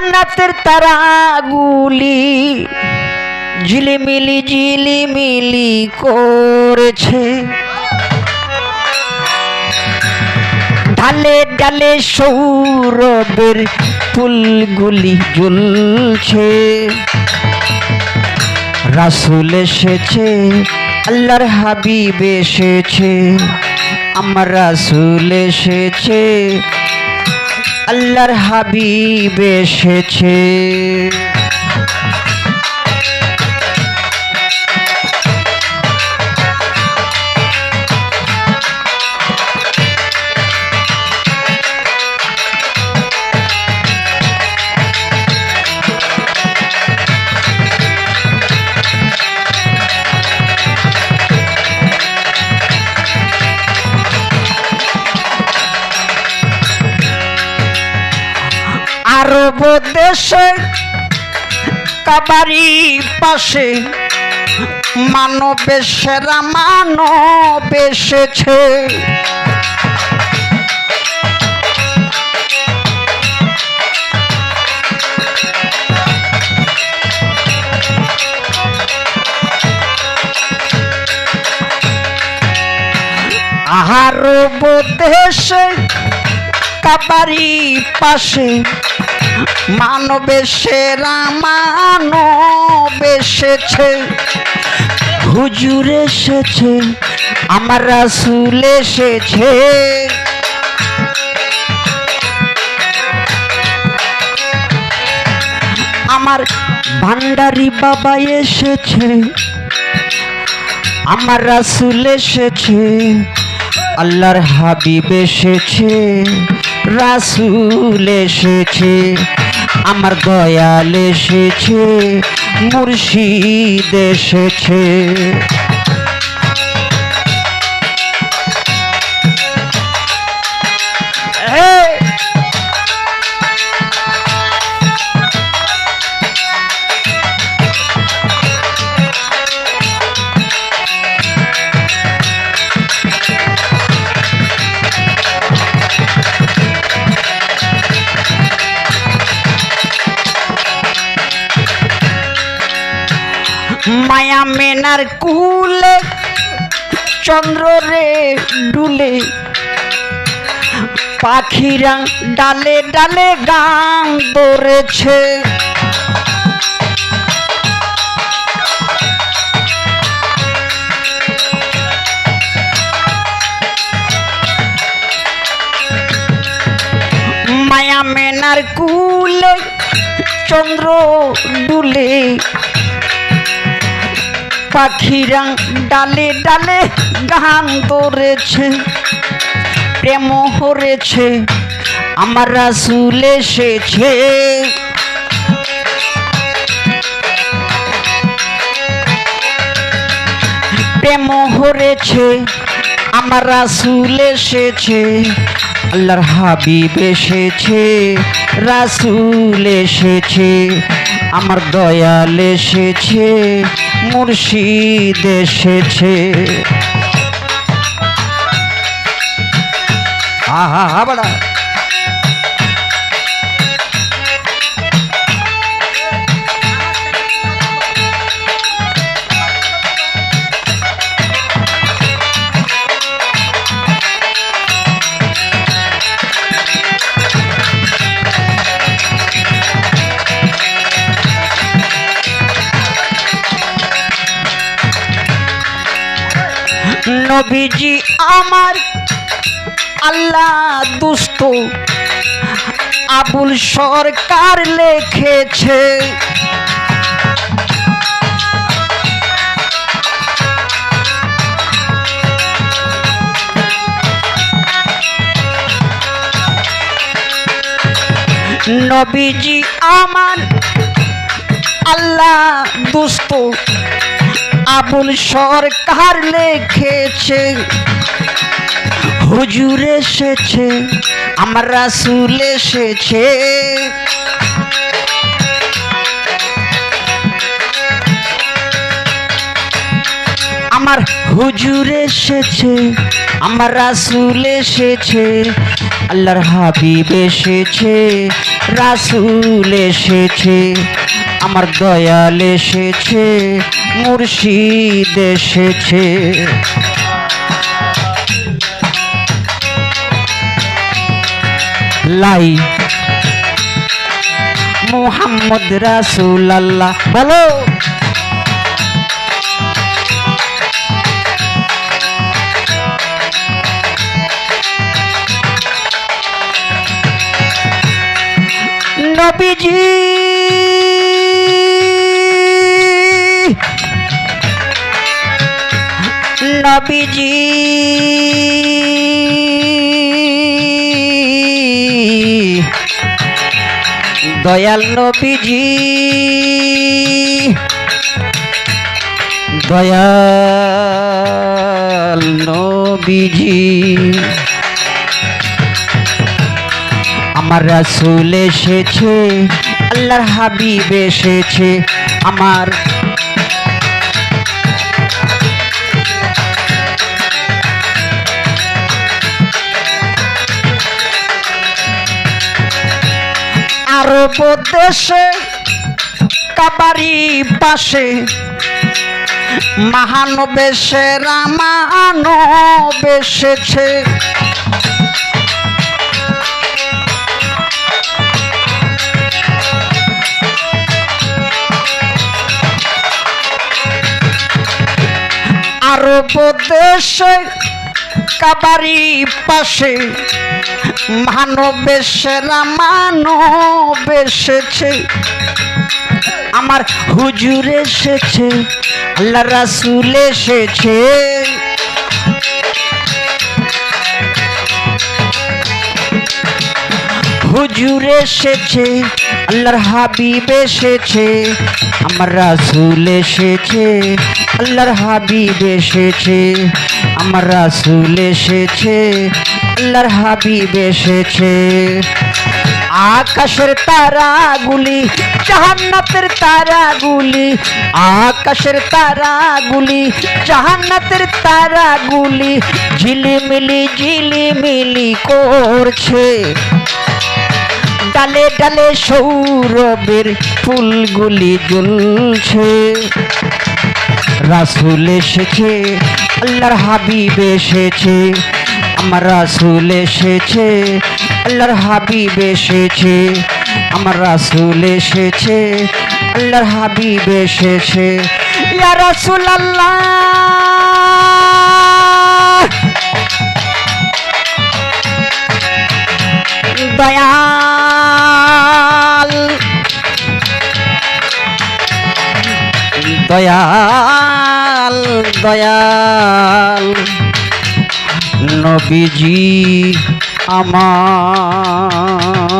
জান্নাতের তারাগুলি ঝিলিমিলি ঝিলিমিলি করেছে। ঢালে ডালে সৌরভের ফুলগুলি জ্বলছে। রাসুল এসেছে, আল্লাহর হাবিব এসেছে, আমার রাসুল এসেছে আল্লাহর হাবিব এসেছে। দেশে কাবারি পাশে মানবে সেরা মানব এসেছে। আরব দেশে কাবারি পাশে মানবে সেরা মানব এসেছে হুজুর এসেছে, আমার রাসুল এসেছে। আমার ভান্ডারি বাবা এসেছে, আমার রাসুল এসেছে, আল্লাহর হাবিব এসেছে। রাসুল এসেছে আমার দয়াল এসেছে মুর্শিদ এসেছে। মায়া কুলে চন্দ্র রে ডুলে পাখিরা ডালে ডালে গান ধরেছে। মায়া মেনার কুলে চন্দ্র ডুলে পাখিরা ডালে ডালে গান করেছে, প্রেম হরেছে আমার রাসুল এসেছে। প্রেম হরেছে আমার রাসুল এসেছে, আল্লাহর হাবিব এসেছে, রাসুল এসেছে। আমার দয়াল এসেছে মুর্শিদ এসেছে। আহা হা বড়া। নবীজি আমার আল্লাহ দুষ্ট। আবুল সরকার লেখেছে। নবীজি আমার আল্লাহ দুষ্ট। আবুল সরকার লিখেছে, হুজুর এসেছে, আমার রাসুল এসেছে। আমার হুজুর এসেছে, আমার রাসুল এসেছে, আল্লাহর হাবিব এসেছে, রাসুল এসেছে। আমার দয়াল এসেছে মুর্শিদ এসেছে। লাই। মোহাম্মদ রাসুল আল্লাহ বলো। নবীজি। নবীজি দয়াল নবীজি। দয়াল নবীজি। আমার রাসুল এসেছে আল্লাহর হাবিব এসেছে আমার আরব দেশে কাবারি পাশে মহানবেশে রামানবেশেছে আরব দেশে কাবারি পাশে মানবেশেরা মানবেশেছে আমার হুজুর এসেছে আল্লাহ রাসুল এসেছে। হুজুর এসেছে, আল্লাহর হাবিব এসেছে, আমার রাসুল এসেছে, আল্লাহর হাবিব এসেছে। আমার রাসুল এসেছে, আল্লাহর হাবিব এসেছে। আকাশের তারাগুলি, জাহান্নাতের তারাগুলি, আকাশের তারাগুলি, জাহান্নাতের তারাগুলি ঝিলিমিলি ঝিলিমিলি করছে। ডালে ডালে সৌরভের ফুলগুলি জ্বলছে। রাসুল এসেছে আল্লাহর হাবিব এসেছে, আমার রাসুল এসেছে, আল্লাহর হাবিব এসেছে, আমার রাসুল এসেছে, আল্লাহর হাবিব এসেছে। ইয়া রাসুল আল্লাহ দয়াল। নবীজি আমার